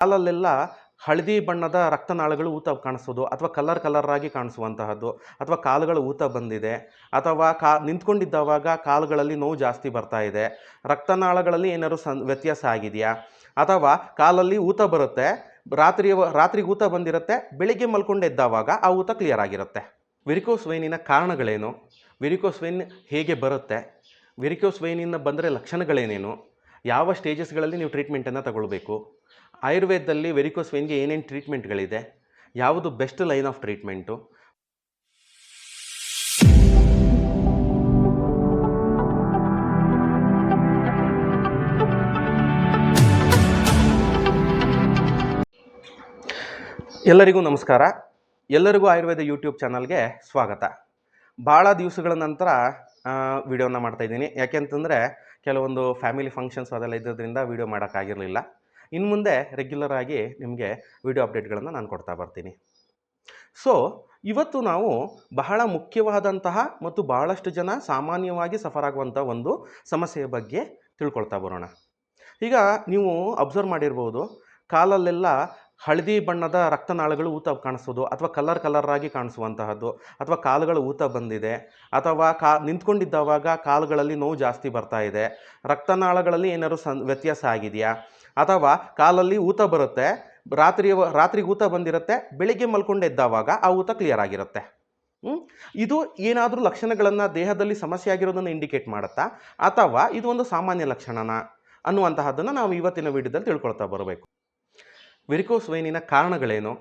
ಕಾಲಲ್ಲೆಲ್ಲ ಹಳದಿ ಬಣ್ಣದ ರಕ್ತನಾಳಗಳು ಊತ ಕಾಣಿಸೋದು ಅಥವಾ ಕಲರ್ ಕಲರ್ ಆಗಿ ಕಾಣಿಸುವಂತಹದ್ದು ಅಥವಾ ಕಾಲುಗಳು ಊತ ಬಂದಿದೆ ಅಥವಾ ಕಾ ನಿಂತ್ಕೊಂಡಿದ್ದವಾಗ ಕಾಲುಗಳಲ್ಲಿ ನೋವು ಜಾಸ್ತಿ ಬರ್ತಾ ಇದೆ. ರಕ್ತನಾಳಗಳಲ್ಲಿ ಏನಾದ್ರು ಸನ್ ವ್ಯತ್ಯಾಸ ಆಗಿದೆಯಾ? ಅಥವಾ ಕಾಲಲ್ಲಿ ಊತ ಬರುತ್ತೆ ರಾತ್ರಿ ರಾತ್ರಿ ಊತ ಬಂದಿರುತ್ತೆ, ಬೆಳಿಗ್ಗೆ ಮಲ್ಕೊಂಡು ಎದ್ದಾವಾಗ ಆ ಊತ ಕ್ಲಿಯರ್ ಆಗಿರುತ್ತೆ. ವಿರಿಕೋಸ್ ವೈನಿನ ಕಾರಣಗಳೇನು? ವಿರಿಕೋಸ್ ವೈನ್ ಹೇಗೆ ಬರುತ್ತೆ? ವಿರಿಕೋಸ್ ವೈನಿಂದ ಬಂದರೆ ಲಕ್ಷಣಗಳೇನೇನು? ಯಾವ ಸ್ಟೇಜಸ್ಗಳಲ್ಲಿ ನೀವು ಟ್ರೀಟ್ಮೆಂಟನ್ನು ತಗೊಳ್ಬೇಕು? ಆಯುರ್ವೇದದಲ್ಲಿ ವೆರಿಕೋಸ್ ವೈನ್ಗೆ ಏನೇನು ಟ್ರೀಟ್ಮೆಂಟ್ಗಳಿದೆ? ಯಾವುದು ಬೆಸ್ಟ್ ಲೈನ್ ಆಫ್ ಟ್ರೀಟ್ಮೆಂಟು? ಎಲ್ಲರಿಗೂ ನಮಸ್ಕಾರ. ಎಲ್ಲರಿಗೂ ಆಯುರ್ವೇದ ಯೂಟ್ಯೂಬ್ ಚಾನಲ್ಗೆ ಸ್ವಾಗತ. ಭಾಳ ದಿವಸಗಳ ನಂತರ ವಿಡಿಯೋನ ಮಾಡ್ತಾ ಇದ್ದೀನಿ. ಯಾಕೆಂತಂದರೆ ಕೆಲವೊಂದು ಫ್ಯಾಮಿಲಿ ಫಂಕ್ಷನ್ಸ್ ಅದೆಲ್ಲ ಇದ್ದದ್ರಿಂದ ವೀಡಿಯೋ ಮಾಡೋಕ್ಕಾಗಿರಲಿಲ್ಲ. ಇನ್ನು ಮುಂದೆ ರೆಗ್ಯುಲರ್ ಆಗಿ ನಿಮಗೆ ವಿಡಿಯೋ ಅಪ್ಡೇಟ್ಗಳನ್ನು ನಾನು ಕೊಡ್ತಾ ಬರ್ತೀನಿ. ಸೊ ಇವತ್ತು ನಾವು ಬಹಳ ಮುಖ್ಯವಾದಂತಹ ಮತ್ತು ಬಹಳಷ್ಟು ಜನ ಸಾಮಾನ್ಯವಾಗಿ ಸಫರ್ ಆಗುವಂಥ ಒಂದು ಸಮಸ್ಯೆಯ ಬಗ್ಗೆ ತಿಳ್ಕೊಳ್ತಾ ಬರೋಣ. ಈಗ ನೀವು ಅಬ್ಸರ್ವ್ ಮಾಡಿರ್ಬೋದು, ಕಾಲಲ್ಲೆಲ್ಲ ಹಳದಿ ಬಣ್ಣದ ರಕ್ತನಾಳಗಳು ಊತ ಕಾಣಿಸೋದು ಅಥವಾ ಕಲರ್ ಕಲರ್ ಆಗಿ ಕಾಣಿಸುವಂತಹದ್ದು ಅಥವಾ ಕಾಲುಗಳು ಊತ ಬಂದಿದೆ ಅಥವಾ ಕಾ, ನಿಂತ್ಕೊಂಡಿದ್ದವಾಗ ಕಾಲುಗಳಲ್ಲಿ ನೋವು ಜಾಸ್ತಿ ಬರ್ತಾ ಇದೆ, ರಕ್ತನಾಳಗಳಲ್ಲಿ ಏನಾದ್ರು ಸನ್ ವ್ಯತ್ಯಾಸ ಆಗಿದೆಯಾ? ಅಥವಾ ಕಾಲಲ್ಲಿ ಊತ ಬರುತ್ತೆ ರಾತ್ರಿ ರಾತ್ರಿ ಊತ ಬಂದಿರುತ್ತೆ, ಬೆಳಿಗ್ಗೆ ಮಲ್ಕೊಂಡು ಎದ್ದಾವಾಗ ಆ ಊತ ಕ್ಲಿಯರ್ ಆಗಿರುತ್ತೆ? ಇದು ಏನಾದರೂ ಲಕ್ಷಣಗಳನ್ನು ದೇಹದಲ್ಲಿ ಸಮಸ್ಯೆ ಆಗಿರೋದನ್ನು ಇಂಡಿಕೇಟ್ ಮಾಡುತ್ತಾ? ಅಥವಾ ಇದು ಒಂದು ಸಾಮಾನ್ಯ ಲಕ್ಷಣನ? ಅನ್ನುವಂತಹದ್ದನ್ನು ನಾವು ಇವತ್ತಿನ ವಿಡಿಯೋದಲ್ಲಿ ತಿಳ್ಕೊಳ್ತಾ ಬರಬೇಕು. ವೆರಿಕೋಸ್ ವೈನಿನ ಕಾರಣಗಳೇನು?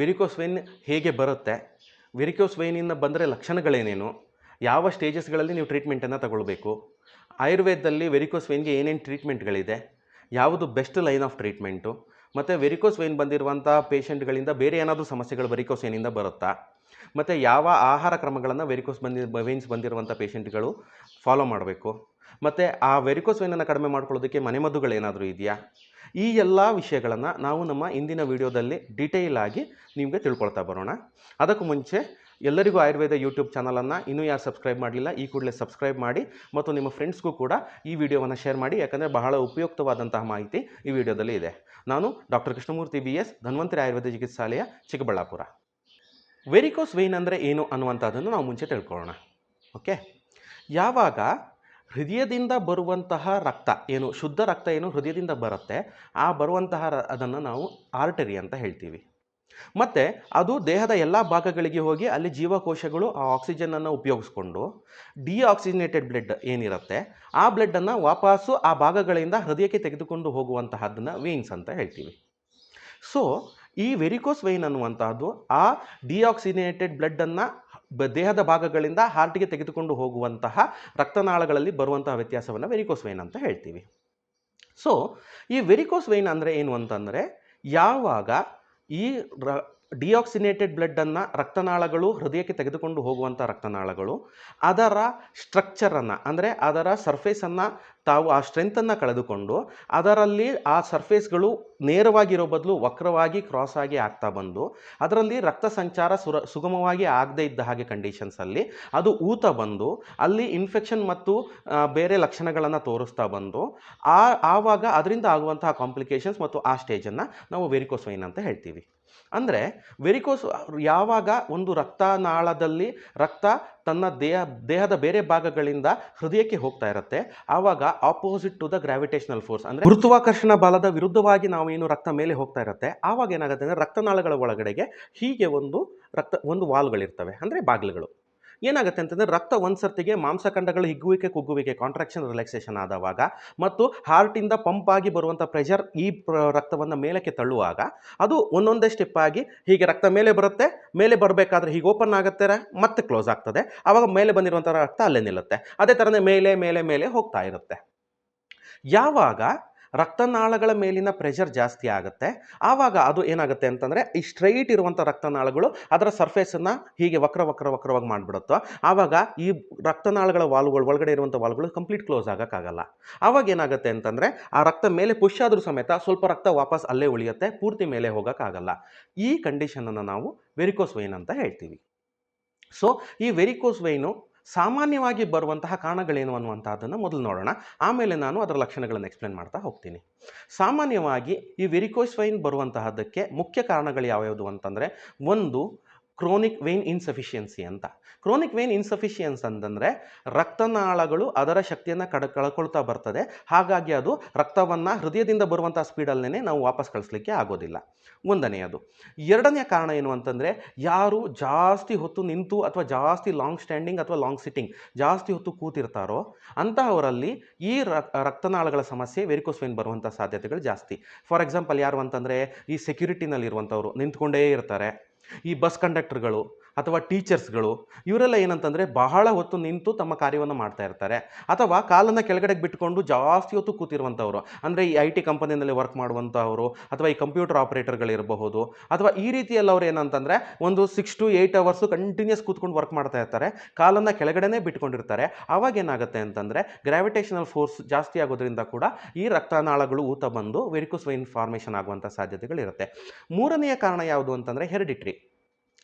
ವೆರಿಕೋಸ್ ವೈನ್ ಹೇಗೆ ಬರುತ್ತೆ? ವೆರಿಕೋಸ್ ವೈನಿಂದ ಬಂದರೆ ಲಕ್ಷಣಗಳೇನೇನು? ಯಾವ ಸ್ಟೇಜಸ್ಗಳಲ್ಲಿ ನೀವು ಟ್ರೀಟ್ಮೆಂಟನ್ನು ತಗೊಳ್ಬೇಕು? ಆಯುರ್ವೇದದಲ್ಲಿ ವೆರಿಕೋಸ್ ವೈನ್ಗೆ ಏನೇನು ಟ್ರೀಟ್ಮೆಂಟ್ಗಳಿದೆ ಯಾವುದು ಬೆಸ್ಟ್ ಲೈನ್ ಆಫ್ ಟ್ರೀಟ್ಮೆಂಟು. ಮತ್ತು ವೆರಿಕೋಸ್ ವೈನ್ ಬಂದಿರುವಂಥ ಪೇಷಂಟ್ಗಳಿಂದ ಬೇರೆ ಏನಾದರೂ ಸಮಸ್ಯೆಗಳು ವೆರಿಕೋಸ್ ಏನಿಂದ ಬರುತ್ತಾ? ಮತ್ತು ಯಾವ ಆಹಾರ ಕ್ರಮಗಳನ್ನು ವೆರಿಕೋಸ್ ಬಂದಿ, ವೈನ್ಸ್ ಬಂದಿರುವಂಥ ಪೇಷಂಟ್ಗಳು ಫಾಲೋ ಮಾಡಬೇಕು? ಮತ್ತು ಆ ವೆರಿಕೋಸ್ ವೈನನ್ನು ಕಡಿಮೆ ಮಾಡ್ಕೊಳ್ಳೋದಕ್ಕೆ ಮನೆಮದ್ದುಗಳೇನಾದರೂ ಇದೆಯಾ? ಈ ಎಲ್ಲ ವಿಷಯಗಳನ್ನು ನಾವು ನಮ್ಮ ಇಂದಿನ ವಿಡಿಯೋದಲ್ಲಿ ಡೀಟೇಲ್ ಆಗಿ ನಿಮಗೆ ತಿಳ್ಕೊಳ್ತಾ ಬರೋಣ. ಅದಕ್ಕೂ ಮುಂಚೆ ಎಲ್ಲರಿಗೂ ಆಯುರ್ವೇದ ಯೂಟ್ಯೂಬ್ ಚಾನಲನ್ನು ಇನ್ನೂ ಯಾರು ಸಬ್ಸ್ಕ್ರೈಬ್ ಮಾಡಲಿಲ್ಲ, ಈ ಕೂಡಲೇ ಸಬ್ಸ್ಕ್ರೈಬ್ ಮಾಡಿ ಮತ್ತು ನಿಮ್ಮ ಫ್ರೆಂಡ್ಸ್ಗೂ ಕೂಡ ಈ ವಿಡಿಯೋವನ್ನು ಶೇರ್ ಮಾಡಿ, ಯಾಕಂದರೆ ಬಹಳ ಉಪಯುಕ್ತವಾದಂತಹ ಮಾಹಿತಿ ಈ ವಿಡಿಯೋದಲ್ಲಿ ಇದೆ. ನಾನು doctor Krishnamurthy B S, Dhanvantari Ayurveda ಚಿಕಿತ್ಸಾಲಯ, Chikkaballapur. Varicose vein ಅಂದರೆ ಏನು ಅನ್ನುವಂಥದ್ದನ್ನು ನಾವು ಮುಂಚೆ ತಿಳ್ಕೊಳ್ಳೋಣ. ಓಕೆ? ಯಾವಾಗ ಹೃದಯದಿಂದ ಬರುವಂತಹ ರಕ್ತ ಏನು, ಶುದ್ಧ ರಕ್ತ ಏನು ಹೃದಯದಿಂದ ಬರುತ್ತೆ, ಆ ಬರುವಂತಹ ಅದನ್ನು ನಾವು ಆರ್ಟರಿ ಅಂತ ಹೇಳ್ತೀವಿ. ಮತ್ತು ಅದು ದೇಹದ ಎಲ್ಲ ಭಾಗಗಳಿಗೆ ಹೋಗಿ ಅಲ್ಲಿ ಜೀವಕೋಶಗಳು ಆ ಆಕ್ಸಿಜನನ್ನು ಉಪಯೋಗಿಸ್ಕೊಂಡು ಡಿಆಕ್ಸಿಜನೇಟೆಡ್ ಬ್ಲಡ್ ಏನಿರುತ್ತೆ, ಆ ಬ್ಲಡ್ಡನ್ನು ವಾಪಸ್ಸು ಆ ಭಾಗಗಳಿಂದ ಹೃದಯಕ್ಕೆ ತೆಗೆದುಕೊಂಡು ಹೋಗುವಂತಹದ್ದನ್ನು ವೇನ್ಸ್ ಅಂತ ಹೇಳ್ತೀವಿ. ಸೊ ಈ ವೆರಿಕೋಸ್ ವೈನ್ ಅನ್ನುವಂತಹದ್ದು ಆ ಡಿಆಕ್ಸಿನೇಟೆಡ್ ಬ್ಲಡ್ಡನ್ನು ದೇಹದ ಭಾಗಗಳಿಂದ ಹಾರ್ಟಿಗೆ ತೆಗೆದುಕೊಂಡು ಹೋಗುವಂತಹ ರಕ್ತನಾಳಗಳಲ್ಲಿ ಬರುವಂತಹ ವ್ಯತ್ಯಾಸವನ್ನು ವೆರಿಕೋಸ್ ವೈನ್ ಅಂತ ಹೇಳ್ತೀವಿ. ಸೊ ಈ ವೆರಿಕೋಸ್ ವೈನ್ ಅಂದರೆ ಏನು ಅಂತಂದರೆ, ಯಾವಾಗ ಈ ರ ಬ್ಲಡ್ ಬ್ಲಡ್ಡನ್ನು ರಕ್ತನಾಳಗಳು ಹೃದಯಕ್ಕೆ ತೆಗೆದುಕೊಂಡು ಹೋಗುವಂಥ ರಕ್ತನಾಳಗಳು. ಅದರ ಸ್ಟ್ರಕ್ಚರನ್ನು ಅಂದರೆ ಅದರ ಸರ್ಫೇಸನ್ನು ತಾವು ಆ ಸ್ಟ್ರೆಂತನ್ನು ಕಳೆದುಕೊಂಡು ಅದರಲ್ಲಿ ಆ ಸರ್ಫೇಸ್ಗಳು ನೇರವಾಗಿರೋ ಬದಲು ವಕ್ರವಾಗಿ ಕ್ರಾಸ್ ಆಗಿ ಆಗ್ತಾ ಬಂದು, ಅದರಲ್ಲಿ ರಕ್ತ ಸಂಚಾರ ಸುರ, ಸುಗಮವಾಗಿ ಆಗದೇ ಇದ್ದ ಹಾಗೆ ಕಂಡೀಷನ್ಸಲ್ಲಿ ಅದು ಊತ ಬಂದು, ಅಲ್ಲಿ ಇನ್ಫೆಕ್ಷನ್ ಮತ್ತು ಬೇರೆ ಲಕ್ಷಣಗಳನ್ನು ತೋರಿಸ್ತಾ ಬಂದು, ಆ, ಆವಾಗ ಅದರಿಂದ ಆಗುವಂತಹ ಕಾಂಪ್ಲಿಕೇಶನ್ಸ್ ಮತ್ತು ಆ ಸ್ಟೇಜನ್ನು ನಾವು ವೆರಿಕೋಸ್ ವೈನ್ ಅಂತ ಹೇಳ್ತೀವಿ. ಅಂದರೆ ವೆರಿಕೋಸ್ ಯಾವಾಗ ಒಂದು ರಕ್ತನಾಳದಲ್ಲಿ ರಕ್ತ ತನ್ನ ದೇಹ, ದೇಹದ ಬೇರೆ ಭಾಗಗಳಿಂದ ಹೃದಯಕ್ಕೆ ಹೋಗ್ತಾ ಇರುತ್ತೆ, ಆವಾಗ opposite to the gravitational force ಅಂದರೆ ಗುರುತ್ವಾಕರ್ಷಣ ಬಲದ ವಿರುದ್ಧವಾಗಿ ನಾವು ಏನು ರಕ್ತ ಮೇಲೆ ಹೋಗ್ತಾ ಇರುತ್ತೆ, ಆವಾಗ ಏನಾಗುತ್ತೆ ಅಂದರೆ ರಕ್ತನಾಳಗಳ ಒಳಗಡೆಗೆ ಹೀಗೆ ಒಂದು ರಕ್ತ, ಒಂದು ವಾಲ್ಗಳಿರ್ತವೆ, ಅಂದರೆ ಬಾಗಿಲುಗಳು. ಏನಾಗುತ್ತೆ ಅಂತಂದರೆ ರಕ್ತ ಒಂದು ಸರ್ತಿಗೆ ಮಾಂಸಖಂಡಗಳು ಹಿಗ್ಗುವಿಕೆ, ಕುಗ್ಗುವಿಕೆ ಕಾಂಟ್ರಾಕ್ಷನ್ ರಿಲ್ಯಾಕ್ಸೇಷನ್ ಆದವಾಗ ಮತ್ತು ಹಾರ್ಟಿಂದ ಪಂಪ್ ಆಗಿ ಬರುವಂಥ ಪ್ರೆಷರ್ ಈ ರಕ್ತವನ್ನು ಮೇಲಕ್ಕೆ ತಳ್ಳುವಾಗ ಅದು ಒಂದೊಂದೇ ಸ್ಟೆಪ್ ಆಗಿ ಹೀಗೆ ರಕ್ತ ಮೇಲೆ ಬರುತ್ತೆ, ಮೇಲೆ ಬರಬೇಕಾದ್ರೆ ಹೀಗೆ ಓಪನ್ ಆಗುತ್ತೆ, ಮತ್ತೆ ಕ್ಲೋಸ್ ಆಗ್ತದೆ. ಆವಾಗ ಮೇಲೆ ಬಂದಿರುವಂಥ ರಕ್ತ ಅಲ್ಲೇ ನಿಲ್ಲುತ್ತೆ. ಅದೇ ಥರನೇ ಮೇಲೆ ಮೇಲೆ ಮೇಲೆ ಹೋಗ್ತಾ ಇರುತ್ತೆ. ಯಾವಾಗ ರಕ್ತನಾಳಗಳ ಮೇಲಿನ ಪ್ರೆಷರ್ ಜಾಸ್ತಿ ಆಗುತ್ತೆ. ಆವಾಗ ಅದು ಏನಾಗುತ್ತೆ ಅಂತಂದರೆ ಈ ಸ್ಟ್ರೈಟ್ ಇರುವಂಥ ರಕ್ತನಾಳಗಳು ಅದರ ಸರ್ಫೇಸನ್ನು ಹೀಗೆ ವಕ್ರ ವಕ್ರ ವಕ್ರವಾಗಿ ಮಾಡಿಬಿಡುತ್ತೋ. ಆವಾಗ ಈ ರಕ್ತನಾಳಗಳ ವಾಲ್ಗಳು ಒಳಗಡೆ ಇರುವಂಥ ವಾಲ್ಗಳು ಕಂಪ್ಲೀಟ್ ಕ್ಲೋಸ್ ಆಗೋಕ್ಕಾಗಲ್ಲ. ಆವಾಗ ಏನಾಗುತ್ತೆ ಅಂತಂದರೆ ಆ ರಕ್ತ ಮೇಲೆ ಪುಷ್ ಆದರೂ ಸಮೇತ ಸ್ವಲ್ಪ ರಕ್ತ ವಾಪಸ್ ಅಲ್ಲೇ ಉಳಿಯುತ್ತೆ, ಪೂರ್ತಿ ಮೇಲೆ ಹೋಗೋಕ್ಕಾಗಲ್ಲ. ಈ ಕಂಡೀಷನನ್ನು ನಾವು ವೆರಿಕೋಸ್ ವೈನ್ ಅಂತ ಹೇಳ್ತೀವಿ. ಸೊ ಈ ವೆರಿಕೋಸ್ ವೈನು ಸಾಮಾನ್ಯವಾಗಿ ಬರುವಂತಹ ಕಾರಣಗಳೇನು ಅನ್ನುವಂಥದ್ದನ್ನು ಮೊದಲು ನೋಡೋಣ. ಆಮೇಲೆ ನಾನು ಅದರ ಲಕ್ಷಣಗಳನ್ನು ಎಕ್ಸ್ಪ್ಲೇನ್ ಮಾಡ್ತಾ ಹೋಗ್ತೀನಿ. ಸಾಮಾನ್ಯವಾಗಿ ಈ ವೆರಿಕೋಸ್ ವೈನ್ ಬರುವಂತಹದ್ದಕ್ಕೆ ಮುಖ್ಯ ಕಾರಣಗಳು ಯಾವ್ಯಾವುದು ಅಂತಂದರೆ, ಒಂದು ಕ್ರೋನಿಕ್ ವೇನ್ ಇನ್ಸಫಿಷಿಯನ್ಸಿ ಅಂತ. ಕ್ರೋನಿಕ್ ವೇನ್ ಇನ್ಸಫಿಷಿಯನ್ಸ್ ಅಂತಂದರೆ ರಕ್ತನಾಳಗಳು ಅದರ ಶಕ್ತಿಯನ್ನು ಕಡ, ಕಳ್ಕೊಳ್ತಾ ಬರ್ತದೆ. ಹಾಗಾಗಿ ಅದು ರಕ್ತವನ್ನು ಹೃದಯದಿಂದ ಬರುವಂಥ ಸ್ಪೀಡಲ್ಲೇ ನಾವು ವಾಪಸ್ ಕಳಿಸ್ಲಿಕ್ಕೆ ಆಗೋದಿಲ್ಲ. ಒಂದನೆಯದು. ಎರಡನೆಯ ಕಾರಣ ಏನು ಅಂತಂದರೆ ಯಾರು ಜಾಸ್ತಿ ಹೊತ್ತು ನಿಂತು ಅಥವಾ ಜಾಸ್ತಿ ಲಾಂಗ್ ಸ್ಟ್ಯಾಂಡಿಂಗ್ ಅಥವಾ ಲಾಂಗ್ ಸಿಟ್ಟಿಂಗ್ ಜಾಸ್ತಿ ಹೊತ್ತು ಕೂತಿರ್ತಾರೋ ಅಂತಹವರಲ್ಲಿ ಈ ರಕ್ತನಾಳಗಳ ಸಮಸ್ಯೆ ವೆರಿಕೋಸ್ವೈನ್ ಬರುವಂಥ ಸಾಧ್ಯತೆಗಳು ಜಾಸ್ತಿ. ಫಾರ್ ಎಕ್ಸಾಂಪಲ್ ಯಾರು ಅಂತಂದರೆ ಈ ಸೆಕ್ಯೂರಿಟಿನಲ್ಲಿರುವಂಥವ್ರು ನಿಂತ್ಕೊಂಡೇ ಇರ್ತಾರೆ. ಈ ಬಸ್ ಕಂಡಕ್ಟರ್ಗಳು ಅಥವಾ ಟೀಚರ್ಸ್ಗಳು, ಇವರೆಲ್ಲ ಏನಂತಂದರೆ ಬಹಳ ಹೊತ್ತು ನಿಂತು ತಮ್ಮ ಕಾರ್ಯವನ್ನು ಮಾಡ್ತಾ ಇರ್ತಾರೆ. ಅಥವಾ ಕಾಲನ್ನು ಕೆಳಗಡೆಗೆ ಬಿಟ್ಕೊಂಡು ಜಾಸ್ತಿ ಹೊತ್ತು ಕೂತಿರುವಂಥವ್ರು. ಅಂದರೆ ಈ ಐ ಟಿ ಕಂಪನಿನಲ್ಲಿ ವರ್ಕ್ ಮಾಡುವಂಥವರು, ಅಥವಾ ಈ ಕಂಪ್ಯೂಟರ್ ಆಪರೇಟರ್ಗಳಿರಬಹುದು ಅಥವಾ ಈ ರೀತಿಯಲ್ಲವ್ರು ಏನಂತಂದರೆ ಒಂದು six to eight hours continuous ಕೂತ್ಕೊಂಡು ವರ್ಕ್ ಮಾಡ್ತಾ ಇರ್ತಾರೆ. ಕಾಲನ್ನು ಕೆಳಗಡೆನೇ ಬಿಟ್ಕೊಂಡಿರ್ತಾರೆ. ಅವಾಗ ಏನಾಗುತ್ತೆ ಅಂತಂದರೆ ಗ್ರಾವಿಟೇಷನಲ್ ಫೋರ್ಸ್ ಜಾಸ್ತಿ ಆಗೋದ್ರಿಂದ ಕೂಡ ಈ ರಕ್ತನಾಳಗಳು ಊತ ಬಂದು ವೆರಿಕುಸ್ ವೈನ್ ಫಾರ್ಮೇಷನ್ ಆಗುವಂಥ ಸಾಧ್ಯತೆಗಳಿರುತ್ತೆ. ಮೂರನೆಯ ಕಾರಣ ಯಾವುದು ಅಂತಂದರೆ ಹೆರಿಡಿಟ್ರಿ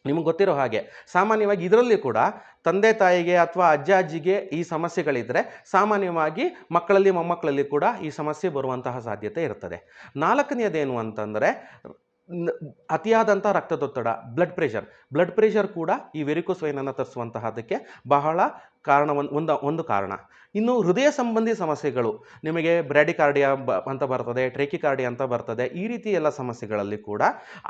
ನಿಮಗೆ ಗೊತ್ತಿರೋ ಹಾಗೆ, ಸಾಮಾನ್ಯವಾಗಿ ಇದರಲ್ಲಿ ಕೂಡ ತಂದೆ ತಾಯಿಗೆ ಅಥವಾ ಅಜ್ಜ ಅಜ್ಜಿಗೆ ಈ ಸಮಸ್ಯೆಗಳಿದ್ದರೆ ಸಾಮಾನ್ಯವಾಗಿ ಮಕ್ಕಳಲ್ಲಿ ಮೊಮ್ಮಕ್ಕಳಲ್ಲಿ ಕೂಡ ಈ ಸಮಸ್ಯೆ ಬರುವಂತಹ ಸಾಧ್ಯತೆ ಇರ್ತದೆ. ನಾಲ್ಕನೆಯದೇನು ಅಂತಂದರೆ ಅತಿಯಾದಂಥ ರಕ್ತದೊತ್ತಡ ಬ್ಲಡ್ ಪ್ರೆಷರ್ ಬ್ಲಡ್ ಪ್ರೆಷರ್ ಕೂಡ ಈ ವೆರಿಕೋಸ್ ವೈನನ್ನು ತರಿಸುವಂತಹದಕ್ಕೆ ಬಹಳ ಕಾರಣ ಒಂದು ಒಂದು ಒಂದು ಕಾರಣ. ಇನ್ನು ಹೃದಯ ಸಂಬಂಧಿ ಸಮಸ್ಯೆಗಳು, ನಿಮಗೆ ಬ್ರ್ಯಾಡಿಕಾರ್ಡಿಯಾ ಬ, ಅಂತ ಬರ್ತದೆ, ಟ್ರೇಕಿಕಾರ್ಡಿಯಾ ಅಂತ ಬರ್ತದೆ, ಈ ರೀತಿ ಎಲ್ಲ ಸಮಸ್ಯೆಗಳಲ್ಲಿ ಕೂಡ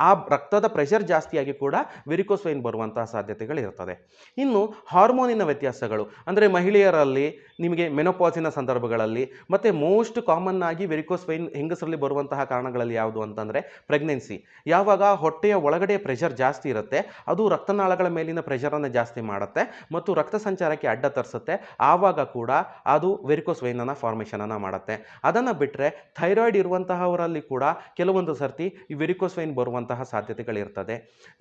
ಆ ರಕ್ತದ ಪ್ರೆಷರ್ ಜಾಸ್ತಿಯಾಗಿ ಕೂಡ ವೆರಿಕೋಸ್ ವೈನ್ ಬರುವಂತಹ ಸಾಧ್ಯತೆಗಳಿರ್ತದೆ. ಇನ್ನು ಹಾರ್ಮೋನಿನ ವ್ಯತ್ಯಾಸಗಳು, ಅಂದರೆ ಮಹಿಳೆಯರಲ್ಲಿ ನಿಮಗೆ ಮೆನೋಪಾಸಿನ ಸಂದರ್ಭಗಳಲ್ಲಿ, ಮತ್ತು ಮೋಸ್ಟ್ ಕಾಮನ್ ಆಗಿ ವೆರಿಕೋಸ್ ವೈನ್ ಹೆಂಗಸರಲ್ಲಿ ಬರುವಂತಹ ಕಾರಣಗಳಲ್ಲಿ ಯಾವುದು ಅಂತಂದರೆ ಪ್ರೆಗ್ನೆನ್ಸಿ ಯಾವಾಗ ಹೊಟ್ಟೆಯ ಒಳಗಡೆ ಪ್ರೆಷರ್ ಜಾಸ್ತಿ ಇರುತ್ತೆ, ಅದು ರಕ್ತನಾಳಗಳ ಮೇಲಿನ ಪ್ರೆಷರನ್ನು ಜಾಸ್ತಿ ಮಾಡುತ್ತೆ, ಮತ್ತು ರಕ್ತ ಸಂಚಾರಕ್ಕೆ ಅಡ್ಡ ತರಿಸುತ್ತೆ. ಆವಾಗ ಕೂಡ ಅದು ವೆರಿಕೋಸ್ ವೈನನ್ನು ಫಾರ್ಮೇಷನನ್ನು ಮಾಡುತ್ತೆ. ಅದನ್ನು ಬಿಟ್ಟರೆ ಥೈರಾಯ್ಡ್ ಇರುವಂತಹವರಲ್ಲಿ ಕೂಡ ಕೆಲವೊಂದು ಸರ್ತಿ ಈ ವೆರಿಕೋಸ್ ವೈನ್ ಬರುವಂತಹ ಸಾಧ್ಯತೆಗಳಿರ್ತದೆ.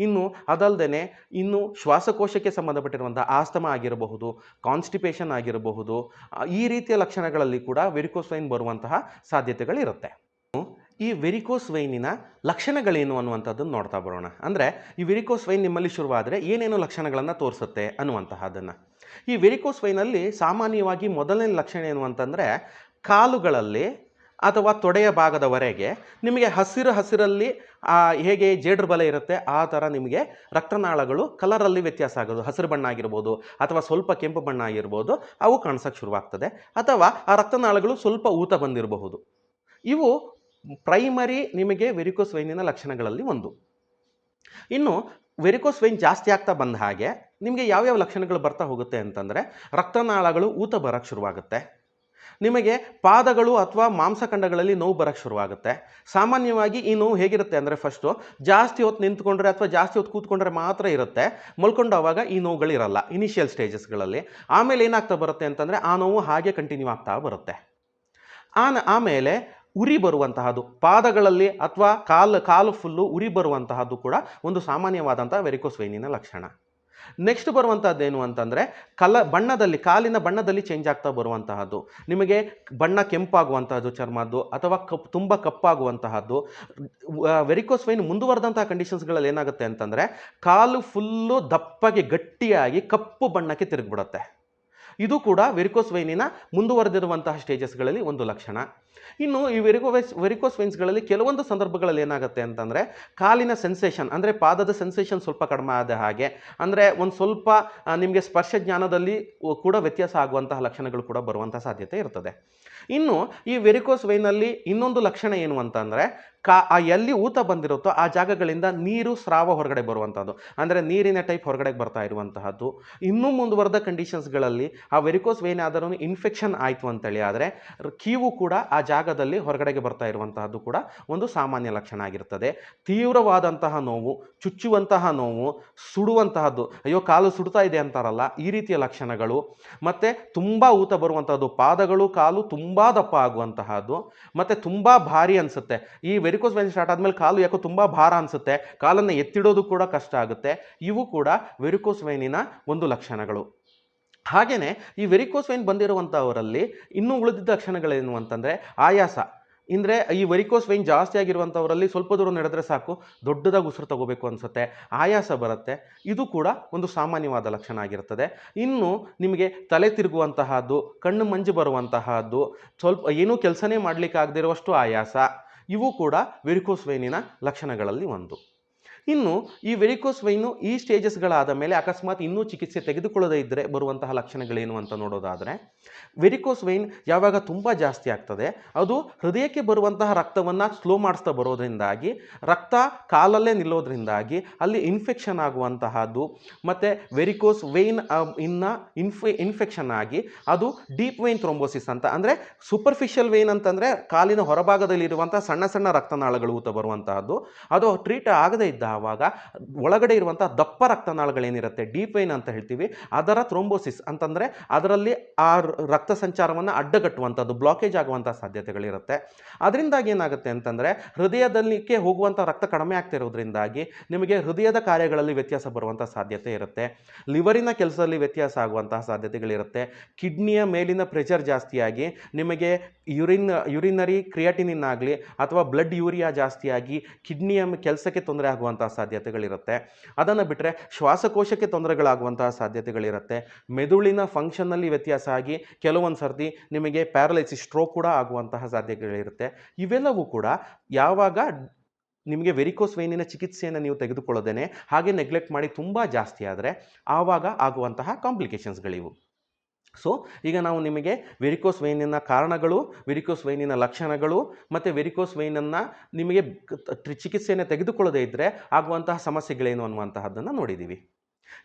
ಇನ್ನು ಅದಲ್ಲದೆ ಇನ್ನು ಶ್ವಾಸಕೋಶಕ್ಕೆ ಸಂಬಂಧಪಟ್ಟಿರುವಂಥ ಆಸ್ತಮ ಆಗಿರಬಹುದು ಕಾನ್ಸ್ಟಿಪೇಷನ್ ಆಗಿರಬಹುದು ಈ ರೀತಿಯ ಲಕ್ಷಣಗಳಲ್ಲಿ ಕೂಡ ವೆರಿಕೋಸ್ ವೈನ್ ಬರುವಂತಹ ಸಾಧ್ಯತೆಗಳಿರುತ್ತೆ. ಈ ವೆರಿಕೋಸ್ ವೈನಿನ ಲಕ್ಷಣಗಳೇನು ಅನ್ನುವಂಥದ್ದನ್ನು ನೋಡ್ತಾ ಬರೋಣ. ಅಂದರೆ ಈ ವೆರಿಕೋಸ್ ವೈನ್ ನಿಮ್ಮಲ್ಲಿ ಶುರುವಾದರೆ ಏನೇನು ಲಕ್ಷಣಗಳನ್ನು ತೋರಿಸುತ್ತೆ ಅನ್ನುವಂತಹದ್ದನ್ನು. ಈ ವೆರಿಕೋಸ್ ವೈನಲ್ಲಿ ಸಾಮಾನ್ಯವಾಗಿ ಮೊದಲನೇ ಲಕ್ಷಣ ಏನು ಅಂತಂದರೆ ಕಾಲುಗಳಲ್ಲಿ ಅಥವಾ ತೊಡೆಯ ಭಾಗದವರೆಗೆ ನಿಮಗೆ ಹಸಿರು ಹಸಿರಲ್ಲಿ ಹೇಗೆ ಜೇಡ್ರ ಬಲ ಇರುತ್ತೆ, ಆ ಥರ ನಿಮಗೆ ರಕ್ತನಾಳಗಳು ಕಲರಲ್ಲಿ ವ್ಯತ್ಯಾಸ ಆಗೋದು. ಹಸಿರು ಬಣ್ಣ ಆಗಿರ್ಬೋದು ಅಥವಾ ಸ್ವಲ್ಪ ಕೆಂಪು ಬಣ್ಣ ಆಗಿರ್ಬೋದು ಅವು ಕಾಣಿಸೋಕ್ಕೆ ಶುರುವಾಗ್ತದೆ. ಅಥವಾ ಆ ರಕ್ತನಾಳಗಳು ಸ್ವಲ್ಪ ಊತ ಬಂದಿರಬಹುದು. ಇವು ಪ್ರೈಮರಿ ನಿಮಗೆ ವೆರಿಕೋಸ್ ವೈನಿನ ಲಕ್ಷಣಗಳಲ್ಲಿ ಒಂದು. ಇನ್ನು ವೆರಿಕೋಸ್ ವೈನ್ ಜಾಸ್ತಿ ಆಗ್ತಾ ಬಂದ ಹಾಗೆ ನಿಮಗೆ ಯಾವ್ಯಾವ ಲಕ್ಷಣಗಳು ಬರ್ತಾ ಹೋಗುತ್ತೆ ಅಂತಂದರೆ ರಕ್ತನಾಳಗಳು ಊತ ಬರೋಕ್ಕೆ ಶುರುವಾಗುತ್ತೆ. ನಿಮಗೆ ಪಾದಗಳು ಅಥವಾ ಮಾಂಸಖಂಡಗಳಲ್ಲಿ ನೋವು ಬರೋಕ್ಕೆ ಶುರುವಾಗುತ್ತೆ. ಸಾಮಾನ್ಯವಾಗಿ ಈ ನೋವು ಹೇಗಿರುತ್ತೆ ಅಂದರೆ ಫಸ್ಟು ಜಾಸ್ತಿ ಹೊತ್ತು ನಿಂತ್ಕೊಂಡ್ರೆ ಅಥವಾ ಜಾಸ್ತಿ ಹೊತ್ತು ಕೂತ್ಕೊಂಡ್ರೆ ಮಾತ್ರ ಇರುತ್ತೆ. ಮಲ್ಕೊಂಡಾವಾಗ ಈ ನೋವುಗಳು ಇರಲ್ಲ ಇನಿಷಿಯಲ್ ಸ್ಟೇಜಸ್ಗಳಲ್ಲಿ ಆಮೇಲೆ ಏನಾಗ್ತಾ ಬರುತ್ತೆ ಅಂತಂದರೆ ಆ ನೋವು ಹಾಗೆ ಕಂಟಿನ್ಯೂ ಆಗ್ತಾ ಬರುತ್ತೆ. ಆನ ಆಮೇಲೆ ಉರಿ ಬರುವಂತಹದ್ದು, ಪಾದಗಳಲ್ಲಿ ಅಥವಾ ಕಾಲು ಕಾಲು ಫುಲ್ಲು ಉರಿ ಬರುವಂತಹದ್ದು ಕೂಡ ಒಂದು ಸಾಮಾನ್ಯವಾದಂಥ ವೆರಿಕೋಸ್ ವೈನಿನ ಲಕ್ಷಣ. ನೆಕ್ಸ್ಟ್ ಬರುವಂಥದ್ದೇನು ಅಂತಂದರೆ, ಕಲ, ಬಣ್ಣದಲ್ಲಿ, ಕಾಲಿನ ಬಣ್ಣದಲ್ಲಿ ಚೇಂಜ್ ಆಗ್ತಾ ಬರುವಂತಹದ್ದು. ನಿಮಗೆ ಬಣ್ಣ ಕೆಂಪಾಗುವಂತಹದ್ದು ಚರ್ಮದ್ದು ಅಥವಾ ಕಪ್, ತುಂಬ ಕಪ್ಪಾಗುವಂತಹದ್ದು. ವೆರಿಕೋಸ್ ವೈನ್ ಮುಂದುವರೆದಂತಹ ಕಂಡೀಷನ್ಸ್ಗಳಲ್ಲಿ ಏನಾಗುತ್ತೆ ಅಂತಂದರೆ, ಕಾಲು ಫುಲ್ಲು ದಪ್ಪಗೆ ಗಟ್ಟಿಯಾಗಿ ಕಪ್ಪು ಬಣ್ಣಕ್ಕೆ ತಿರುಗಿಬಿಡುತ್ತೆ. ಇದು ಕೂಡ ವೆರಿಕೋಸ್ ವೈನಿನ ಮುಂದುವರೆದಿರುವಂತಹ ಸ್ಟೇಜಸ್ಗಳಲ್ಲಿ ಒಂದು ಲಕ್ಷಣ. ಇನ್ನು ಈ ವೆರಿಕೋವೆಸ್ ವೆರಿಕೋಸ್ ವೈನ್ಸ್ಗಳಲ್ಲಿ ಕೆಲವೊಂದು ಸಂದರ್ಭಗಳಲ್ಲಿ ಏನಾಗುತ್ತೆ ಅಂತಂದರೆ ಕಾಲಿನ ಸೆನ್ಸೇಷನ್, ಅಂದರೆ ಪಾದದ ಸೆನ್ಸೇಷನ್ ಸ್ವಲ್ಪ ಕಡಿಮೆ ಆದ ಹಾಗೆ, ಅಂದರೆ ಒಂದು ಸ್ವಲ್ಪ ನಿಮಗೆ ಸ್ಪರ್ಶ ಜ್ಞಾನದಲ್ಲಿ ಕೂಡ ವ್ಯತ್ಯಾಸ ಆಗುವಂತಹ ಲಕ್ಷಣಗಳು ಕೂಡ ಬರುವಂಥ ಸಾಧ್ಯತೆ ಇರ್ತದೆ. ಇನ್ನು ಈ ವೆರಿಕೋಸ್ ವೈನಲ್ಲಿ ಇನ್ನೊಂದು ಲಕ್ಷಣ ಏನು ಅಂತಂದರೆ, ಕಾ, ಆ, ಎಲ್ಲಿ ಊತ ಬಂದಿರುತ್ತೋ ಆ ಜಾಗಗಳಿಂದ ನೀರು ಸ್ರಾವ ಹೊರಗಡೆ ಬರುವಂಥದ್ದು ಅಂದರೆ ನೀರಿನ ಟೈಪ್ ಹೊರಗಡೆ ಬರ್ತಾ ಇರುವಂತಹದ್ದು. ಇನ್ನೂ ಮುಂದುವರೆದ ಕಂಡೀಷನ್ಸ್ಗಳಲ್ಲಿ ಆ ವೆರಿಕೋಸ್ ವೇನ್ ಆದರೂ ಇನ್ಫೆಕ್ಷನ್ ಆಯಿತು ಅಂತೇಳಿ ಆದರೆ ಕೀವು ಕೂಡ ಆ ಜಾಗದಲ್ಲಿ ಹೊರಗಡೆಗೆ ಬರ್ತಾ ಇರುವಂತಹದ್ದು ಕೂಡ ಒಂದು ಸಾಮಾನ್ಯ ಲಕ್ಷಣ ಆಗಿರ್ತದೆ. ತೀವ್ರವಾದಂತಹ ನೋವು, ಚುಚ್ಚುವಂತಹ ನೋವು, ಸುಡುವಂತಹದ್ದು. ಅಯ್ಯೋ, ಕಾಲು ಸುಡ್ತಾ ಇದೆ ಅಂತಾರಲ್ಲ, ಈ ರೀತಿಯ ಲಕ್ಷಣಗಳು. ಮತ್ತು ತುಂಬ ಊತ ಬರುವಂತಹದ್ದು, ಪಾದಗಳು, ಕಾಲು ತುಂಬ ದಪ್ಪ ಆಗುವಂತಹದ್ದು. ಮತ್ತು ತುಂಬ ಭಾರಿ ಅನಿಸುತ್ತೆ. ಈ ವೆರಿಕೋಸ್ ವೆನ್ ಸ್ಟಾರ್ಟ್ ಆದಮೇಲೆ ಕಾಲು ಯಾಕೋ ತುಂಬ ಭಾರ ಅನಿಸುತ್ತೆ. ಕಾಲನ್ನು ಎತ್ತಿಡೋದು ಕೂಡ ಕಷ್ಟ ಆಗುತ್ತೆ. ಇವು ಕೂಡ ವೆರಿಕೋಸ್ ವೈನಿನ ಒಂದು ಲಕ್ಷಣಗಳು. ಹಾಗೆಯೇ ಈ ವೆರಿಕೋಸ್ ವೈನ್ ಬಂದಿರುವಂಥವರಲ್ಲಿ ಇನ್ನೂ ಉಳಿದಿದ್ದ ಲಕ್ಷಣಗಳೇನು ಅಂತಂದರೆ ಆಯಾಸ. ಅಂದರೆ ಈ ವೆರಿಕೋಸ್ ವೈನ್ ಜಾಸ್ತಿ ಆಗಿರುವಂಥವರಲ್ಲಿ ಸ್ವಲ್ಪ ದೂರ ನಡೆದ್ರೆ ಸಾಕು, ದೊಡ್ಡದಾಗಿ ಉಸಿರು ತಗೋಬೇಕು ಅನಿಸುತ್ತೆ. ಆಯಾಸ ಬರುತ್ತೆ. ಇದು ಕೂಡ ಒಂದು ಸಾಮಾನ್ಯವಾದ ಲಕ್ಷಣ ಆಗಿರ್ತದೆ. ಇನ್ನು ನಿಮಗೆ ತಲೆ ತಿರುಗುವಂತಹದ್ದು, ಕಣ್ಣು ಮಂಜು ಬರುವಂತಹದ್ದು, ಸ್ವಲ್ಪ ಏನೂ ಕೆಲಸನೇ ಮಾಡಲಿಕ್ಕೆ ಆಗದಿರುವಷ್ಟು ಆಯಾಸ, ಇವು ಕೂಡ ವೆರಿಕೋಸ್ ವೈನಿನ ಲಕ್ಷಣಗಳಲ್ಲಿ ಒಂದು. ಇನ್ನು ಈ ವೆರಿಕೋಸ್ ವೈನು ಈ ಸ್ಟೇಜಸ್ಗಳಾದ ಮೇಲೆ ಅಕಸ್ಮಾತ್ ಇನ್ನೂ ಚಿಕಿತ್ಸೆ ತೆಗೆದುಕೊಳ್ಳದೇ ಇದ್ದರೆ ಬರುವಂತಹ ಲಕ್ಷಣಗಳೇನು ಅಂತ ನೋಡೋದಾದರೆ ವೆರಿಕೋಸ್ ವೈನ್ ಯಾವಾಗ ತುಂಬ ಜಾಸ್ತಿ ಆಗ್ತದೆ, ಅದು ಹೃದಯಕ್ಕೆ ಬರುವಂತಹ ರಕ್ತವನ್ನು ಸ್ಲೋ ಮಾಡಿಸ್ತಾ ಬರೋದ್ರಿಂದಾಗಿ, ರಕ್ತ ಕಾಲಲ್ಲೇ ನಿಲ್ಲೋದ್ರಿಂದಾಗಿ ಅಲ್ಲಿ ಇನ್ಫೆಕ್ಷನ್ ಆಗುವಂತಹದ್ದು, ಮತ್ತು ವೆರಿಕೋಸ್ ವೈನ್ ಇನ್ನ ಇನ್ಫೆ ಇನ್ಫೆಕ್ಷನ್ ಆಗಿ ಅದು ಡೀಪ್ ವೈನ್ ಥ್ರೊಂಬೋಸಿಸ್ ಅಂತ, ಅಂದರೆ ಸೂಪರ್ಫಿಷಿಯಲ್ ವೈನ್ ಅಂತಂದರೆ ಕಾಲಿನ ಹೊರಭಾಗದಲ್ಲಿರುವಂಥ ಸಣ್ಣ ಸಣ್ಣ ರಕ್ತನಾಳಗಳು ಊತ ಬರುವಂತಹದ್ದು, ಅದು ಟ್ರೀಟ್ ಆಗದೇ ಇದ್ದ ಆವಾಗ ಒಳಗಡೆ ಇರುವಂಥ ದಪ್ಪ ರಕ್ತನಾಳಗಳೇನಿರುತ್ತೆ, ಡೀಪ್ ವೈನ್ ಅಂತ ಹೇಳ್ತೀವಿ, ಅದರ ಥ್ರೋಂಬೋಸಿಸ್ ಅಂತಂದರೆ ಅದರಲ್ಲಿ ಆ ರಕ್ತ ಸಂಚಾರವನ್ನು ಅಡ್ಡಗಟ್ಟುವಂಥದ್ದು ಬ್ಲಾಕೇಜ್ ಆಗುವಂಥ ಸಾಧ್ಯತೆಗಳಿರುತ್ತೆ. ಅದರಿಂದಾಗಿ ಏನಾಗುತ್ತೆ ಅಂತಂದರೆ ಹೃದಯದಲ್ಲಿಕ್ಕೆ ಹೋಗುವಂಥ ರಕ್ತ ಕಡಿಮೆ ಆಗ್ತಿರೋದ್ರಿಂದಾಗಿ ನಿಮಗೆ ಹೃದಯದ ಕಾರ್ಯಗಳಲ್ಲಿ ವ್ಯತ್ಯಾಸ ಬರುವಂಥ ಸಾಧ್ಯತೆ ಇರುತ್ತೆ. ಲಿವರಿನ ಕೆಲಸದಲ್ಲಿ ವ್ಯತ್ಯಾಸ ಆಗುವಂತಹ ಸಾಧ್ಯತೆಗಳಿರುತ್ತೆ. ಕಿಡ್ನಿಯ ಮೇಲಿನ ಪ್ರೆಷರ್ ಜಾಸ್ತಿಯಾಗಿ ನಿಮಗೆ ಯುರಿನ್, ಯುರಿನರಿ ಕ್ರಿಯಾಟಿನಿನ್ ಆಗಲಿ ಅಥವಾ ಬ್ಲಡ್ ಯೂರಿಯಾ ಜಾಸ್ತಿಯಾಗಿ ಕಿಡ್ನಿಯ ಕೆಲಸಕ್ಕೆ ತೊಂದರೆ ಆಗುವಂತಹ ಸಾಧ್ಯತೆಗಳಿರುತ್ತೆ. ಅದನ್ನು ಬಿಟ್ಟರೆ ಶ್ವಾಸಕೋಶಕ್ಕೆ ತೊಂದರೆಗಳಾಗುವಂತಹ ಸಾಧ್ಯತೆಗಳಿರುತ್ತೆ. ಮೆದುಳಿನ ಫಂಕ್ಷನ್ನಲ್ಲಿ ವ್ಯತ್ಯಾಸ ಆಗಿ ಕೆಲವೊಂದು ಸರ್ತಿ ನಿಮಗೆ ಪ್ಯಾರಲೈಸಿಸ್ ಸ್ಟ್ರೋಕ್ ಕೂಡ ಆಗುವಂತಹ ಸಾಧ್ಯತೆಗಳಿರುತ್ತೆ. ಇವೆಲ್ಲವೂ ಕೂಡ ಯಾವಾಗ ನಿಮಗೆ ವೆರಿಕೋಸ್ ವೈನಿನ ಚಿಕಿತ್ಸೆಯನ್ನು ನೀವು ತೆಗೆದುಕೊಳ್ಳೋದೇನೆ, ಹಾಗೆ ನೆಗ್ಲೆಕ್ಟ್ ಮಾಡಿ ತುಂಬ ಜಾಸ್ತಿ ಆದರೆ ಆವಾಗ ಆಗುವಂತಹ ಕಾಂಪ್ಲಿಕೇಶನ್ಸ್ಗಳಿವು ಸೊ ಈಗ ನಾವು ನಿಮಗೆ ವೆರಿಕೋಸ್ ವೈನಿನ ಕಾರಣಗಳು ವೆರಿಕೋಸ್ ವೈನಿನ ಲಕ್ಷಣಗಳು ಮತ್ತು ವೆರಿಕೋಸ್ ವೈನನ್ನು ನಿಮಗೆ ಚಿಕಿತ್ಸೆಯನ್ನು ತೆಗೆದುಕೊಳ್ಳದೇ ಇದ್ದರೆ ಆಗುವಂತಹ ಸಮಸ್ಯೆಗಳೇನು ಅನ್ನುವಂತಹದ್ದನ್ನು ನೋಡಿದ್ದೀವಿ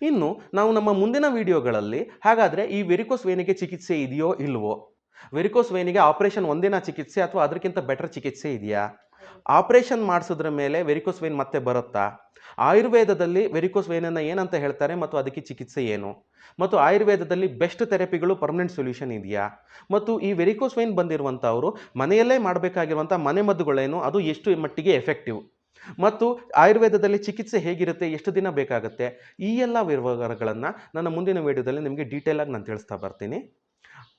ಇನ್ನು ನಾವು ನಮ್ಮ ಮುಂದಿನ ವಿಡಿಯೋಗಳಲ್ಲಿ ಹಾಗಾದರೆ ಈ ವೆರಿಕೋಸ್ ವೈನಿಗೆ ಚಿಕಿತ್ಸೆ ಇದೆಯೋ ಇಲ್ವೋ? ವೆರಿಕೋಸ್ ವೈನಿಗೆ ಆಪರೇಷನ್ ಒಂದಿನ ಚಿಕಿತ್ಸೆ ಅಥವಾ ಅದಕ್ಕಿಂತ ಬೆಟರ್ ಚಿಕಿತ್ಸೆ ಇದೆಯಾ? ಆಪರೇಷನ್ ಮಾಡಿಸಿದ್ರ ಮೇಲೆ ವೆರಿಕೋಸ್ ವೇನ್ ಮತ್ತೆ ಬರುತ್ತಾ? ಆಯುರ್ವೇದದಲ್ಲಿ ವೆರಿಕೋಸ್ ವೈನನ್ನು ಏನಂತ ಹೇಳ್ತಾರೆ ಮತ್ತು ಅದಕ್ಕೆ ಚಿಕಿತ್ಸೆ ಏನು? ಮತ್ತು ಆಯುರ್ವೇದದಲ್ಲಿ ಬೆಸ್ಟ್ ಥೆರಪಿಗಳು ಪರ್ಮನೆಂಟ್ ಸೊಲ್ಯೂಷನ್ ಇದೆಯಾ? ಮತ್ತು ಈ ವೆರಿಕೋಸ್ ವೇನ್ ಬಂದಿರುವಂಥವರು ಮನೆಯಲ್ಲೇ ಮಾಡಬೇಕಾಗಿರುವಂಥ ಮನೆಮದ್ದುಗಳೇನು ಅದು ಎಷ್ಟು ಮಟ್ಟಿಗೆ ಎಫೆಕ್ಟಿವ್? ಮತ್ತು ಆಯುರ್ವೇದದಲ್ಲಿ ಚಿಕಿತ್ಸೆ ಹೇಗಿರುತ್ತೆ, ಎಷ್ಟು ದಿನ ಬೇಕಾಗುತ್ತೆ? ಈ ಎಲ್ಲ ವಿವರಗಳನ್ನು ನನ್ನ ಮುಂದಿನ ವೀಡಿಯೋದಲ್ಲಿ ನಿಮಗೆ ಡೀಟೇಲಾಗಿ ನಾನು ತಿಳಿಸ್ತಾ ಬರ್ತೀನಿ.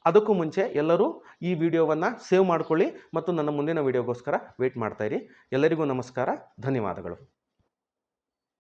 ಅದಕ್ಕೂ ಮುಂಚೆ ಎಲ್ಲರೂ ಈ ವಿಡಿಯೋವನ್ನು ಸೇವ್ ಮಾಡ್ಕೊಳ್ಳಿ ಮತ್ತು ನನ್ನ ಮುಂದಿನ ವಿಡಿಯೋಗೋಸ್ಕರ ವೆಯ್ಟ್ ಮಾಡ್ತಾಯಿರಿ ಎಲ್ಲರಿಗೂ ನಮಸ್ಕಾರ, ಧನ್ಯವಾದಗಳು.